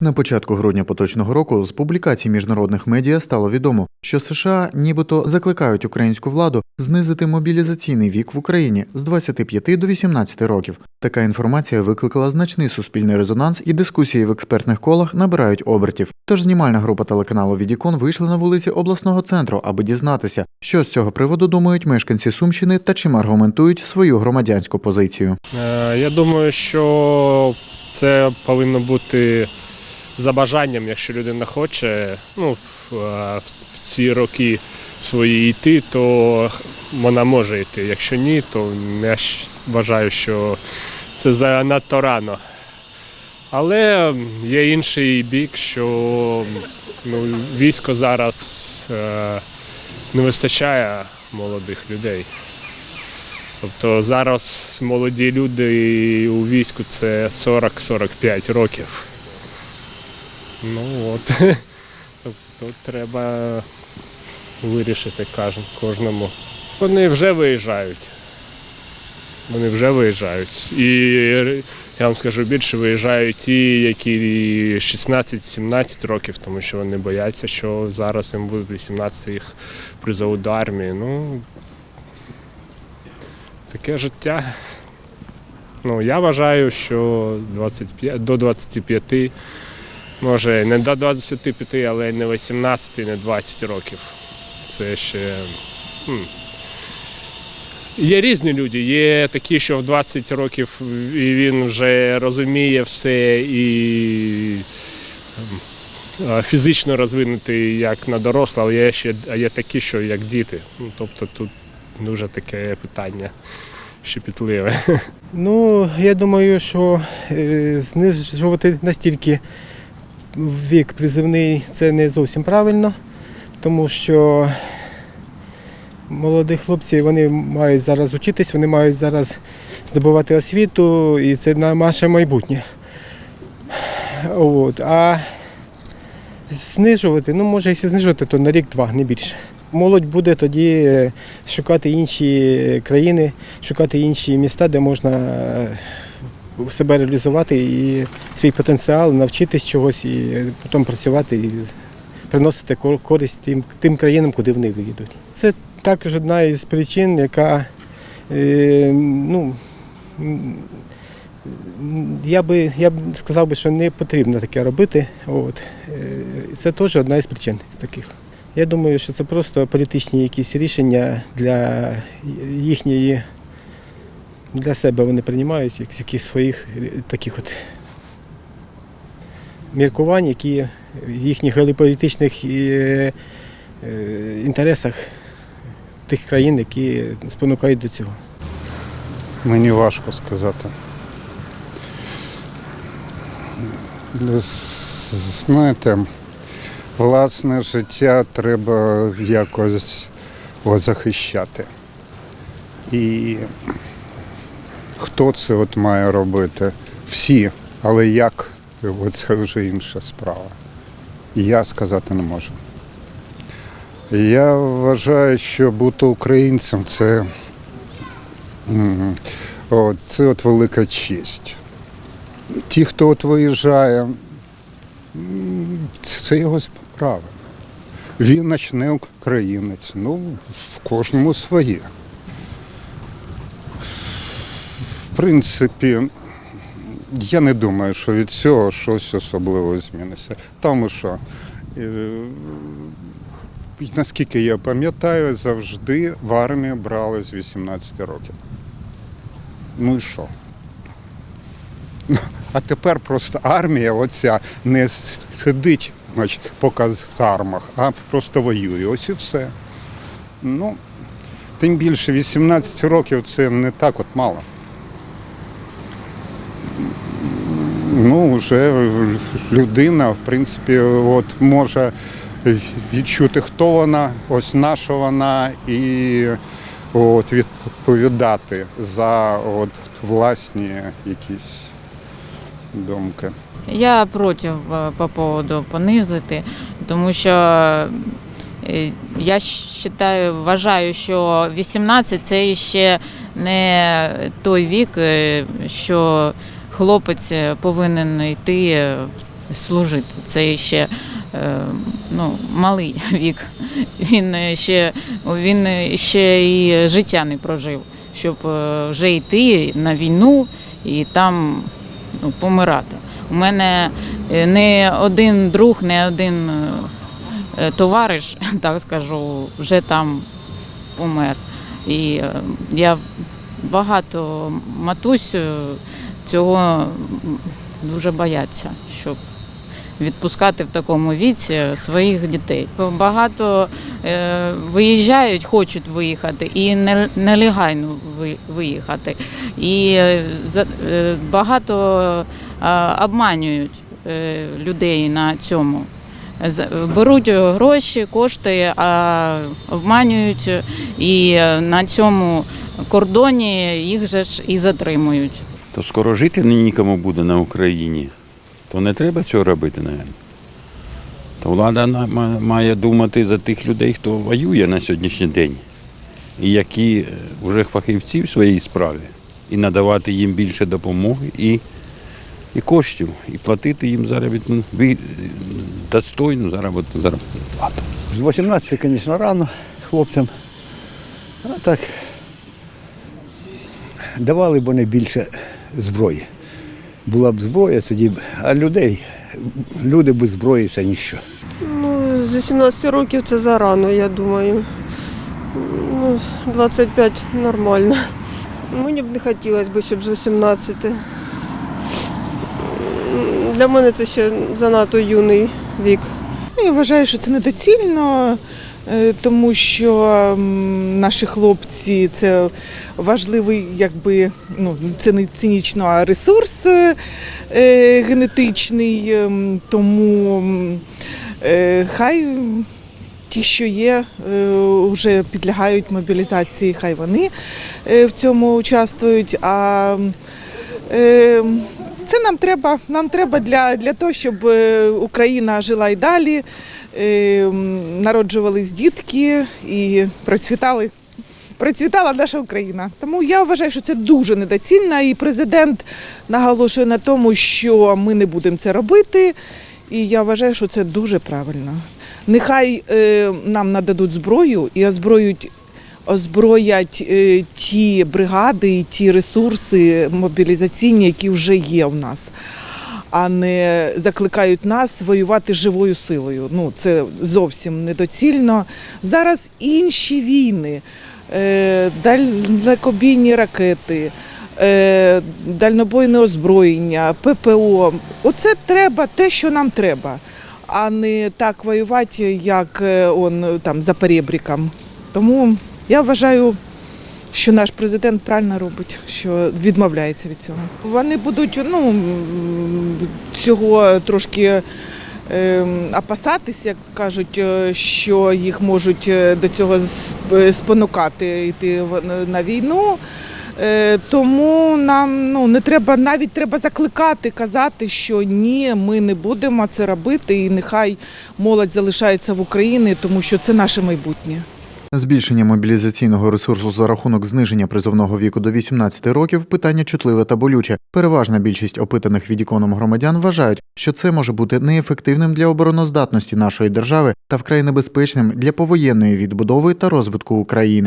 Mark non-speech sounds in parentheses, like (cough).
На початку грудня поточного року з публікацій міжнародних медіа стало відомо, що США нібито закликають українську владу знизити мобілізаційний вік в Україні з 25 до 18 років. Така інформація викликала значний суспільний резонанс, і дискусії в експертних колах набирають обертів. Тож знімальна група телеканалу Відікон вийшла на вулиці обласного центру, аби дізнатися, що з цього приводу думають мешканці Сумщини та чим аргументують свою громадянську позицію. Е, Я думаю, що це повинно бути за бажанням, якщо людина хоче ну, в, е, в ці роки свої йти, то вона може йти. Якщо ні, то я вважаю, що це занадто рано. Але є інший бік, що ну, військо зараз е, не вистачає молодих людей. Тобто зараз молоді люди у війську це 40-45 років. Ну от. (laughs) Тобто тут треба вирішити кожному. Вони вже виїжджають. Вони вже виїжджають. І я вам скажу більше, виїжджають ті, які 16-17 років, тому що вони бояться, що зараз їм будуть 18 їх призовуть до армії. Ну, таке життя. Ну, я вважаю, що 25, до 25, може не до 25, але не 18, не 20 років. Це ще. Є різні люди. Є такі, що в 20 років і він вже розуміє все і ем, е, фізично розвинутий як на дорослого, а є ще а є такі, що як діти. Ну, тобто тут дуже таке питання щепетливе. (laughs) Ну, я думаю, що е, знижувати настільки вік призивний це не зовсім правильно, тому що молоді хлопці вони мають зараз вчитись, вони мають зараз здобувати освіту, і це наше майбутнє. От. А знижувати, ну може, якщо знижувати, то на рік-два, не більше. Молодь буде тоді е, шукати інші країни, шукати інші міста, де можна е, себе реалізувати і свій потенціал, навчитись чогось і потім працювати і приносити користь тим, тим країнам, куди вони виїдуть. Це також одна із причин, яка е, ну, я би, я б сказав би, що не потрібно таке робити. От. Е, Це теж одна із причин таких. Я думаю, що це просто політичні якісь рішення для їхньої, для себе вони приймають якісь своїх таких от міркувань, які в їхніх геополітичних е, е, інтересах тих країн, які спонукають до цього. Мені важко сказати. Знаєте, власне життя треба якось захищати. І хто це от має робити? Всі, але як це вже інша справа. І я сказати не можу. Я вважаю, що бути українцем це От, це от велика честь. Ті, хто от виїжджає, це його справа. Він почне українець. Ну, в кожному своє. В принципі, я не думаю, що від цього щось особливо зміниться. Тому що, е, наскільки я пам'ятаю, завжди в армію брали з 18 років. Ну і що? (laughs) А тепер просто армія оця не сидить значить, по казармах, а просто воює. Ось і все. Ну, тим більше 18 років це не так от мало. Ну, вже людина, в принципі, от може відчути, хто вона, ось на що вона, і от, відповідати за от, власні якісь думки. Я проти е, по поводу понизити, тому що е, я вважаю, вважаю, що 18 це ще не той вік, е, що хлопець повинен йти служити. Це ще е, ну, малий (laughs) вік. Він е, ще, він е, ще і життя не прожив, щоб е, вже йти на війну і там ну, помирати. У мене е, не один друг, не один е, е, товариш, (laughs) так скажу, вже там помер. І е, я багато матусь е, цього дуже бояться, щоб відпускати в такому віці своїх дітей. Багато е, виїжджають, хочуть виїхати і не- нелегально виїхати. І е, е, багато обманюють людей на цьому. Беруть гроші, кошти, а обманюють і на цьому кордоні їх же ж і затримують. То скоро жити нікому буде на Україні, то не треба цього робити, напевно. То влада має думати за тих людей, хто воює на сьогоднішній день, і які е, вже фахівці в своїй справі, і надавати їм більше допомоги і, і коштів, і платити їм заробітну ви- достойну заробітну заробітну плату. З 18, звісно, рано хлопцям. А так давали б вони більше зброї. Була б зброя, тоді б, а людей, люди без зброї це ніщо. Ну, з 18 років це зарано, я думаю. Ну, 25 нормально. Мені б не хотілося б, щоб з 18. Для мене це ще занадто юний вік. Ну, Я вважаю, що це недоцільно, тому що наші хлопці це важливий, якби ну це не цинічно, а ресурс е, е, генетичний. ем, Тому е, хай ті, що є, вже підлягають мобілізації, хай вони е, в цьому участвують. А е, це нам треба, нам треба для, для того, щоб е, Україна жила і далі, е, народжувались дітки і процвітали. Процвітала наша Україна. Тому я вважаю, що це дуже недоцільно, і президент наголошує на тому, що ми не будемо це робити. І я вважаю, що це дуже правильно. Нехай е, нам нададуть зброю і озброють озброять е, ті бригади і ті ресурси мобілізаційні, які вже є в нас, а не закликають нас воювати живою силою. Ну це зовсім недоцільно. Зараз інші війни, е, далекобійні ракети. е, Дальнобойне озброєння, ППО. Оце треба те, що нам треба, а не так воювати, як е, он там за перебріком. Тому я вважаю, що наш президент правильно робить, що відмовляється від цього. Вони будуть ну, цього трошки ем, опасатись, як кажуть, е, що їх можуть е, до цього спонукати йти на війну. Е, Тому нам ну не треба навіть треба закликати, казати, що ні, ми не будемо це робити, і нехай молодь залишається в Україні, тому що це наше майбутнє. Збільшення мобілізаційного ресурсу за рахунок зниження призовного віку до 18 років питання чутливе та болюче. Переважна більшість опитаних від іконом громадян вважають, що це може бути неефективним для обороноздатності нашої держави та вкрай небезпечним для повоєнної відбудови та розвитку України.